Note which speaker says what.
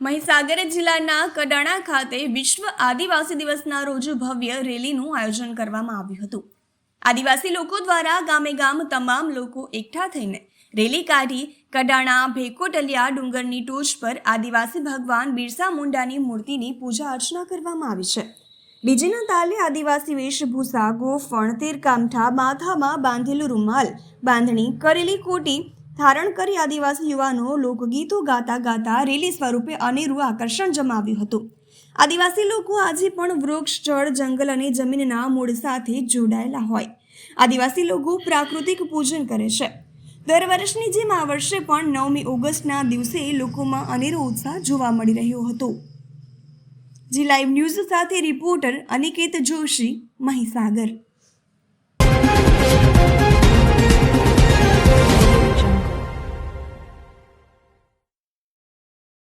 Speaker 1: મહીસાગર જિલ્લાના કડાણા ખાતે વિશ્વ આદિવાસી દિવસના રોજ ભવ્ય રેલીનું આયોજન કરવામાં આવ્યું હતું. આદિવાસી લોકો દ્વારા ગામે ગામ તમામ લોકો એકઠા થઈને રેલી કાઢી કડાણા, ભેકોટલિયા, ડુંગરની ટોચ પર આદિવાસી ભગવાન બિરસા મુંડાની મૂર્તિની પૂજા અર્ચના કરવામાં આવી છે. ડીજેના તાલે આદિવાસી વેશભૂષા, ગોફણ, તીરકામઠા, માથામાં બાંધેલું રૂમાલ, બાંધણી, કરેલી કોટી ધારણ કરી આદિવાસી યુવાનો લોકગીતો ગાતા ગાતા રેલી સ્વરૂપે અનેરું આકર્ષણ જમાવ્યું હતું. આદિવાસી લોકો આજે પણ વૃક્ષ, જળ, જંગલ અને જમીનના મૂળ સાથે જોડાયેલા હોય. આદિવાસી લોકો પ્રાકૃતિક પૂજન કરે છે. દર વર્ષની જેમ આ વર્ષે પણ નવમી ઓગસ્ટના દિવસે લોકોમાં અનેરો ઉત્સાહ જોવા મળી રહ્યો હતો. જી લાઈવ ન્યૂઝ સાથે રિપોર્ટર અનિકેત જોશી, મહીસાગર.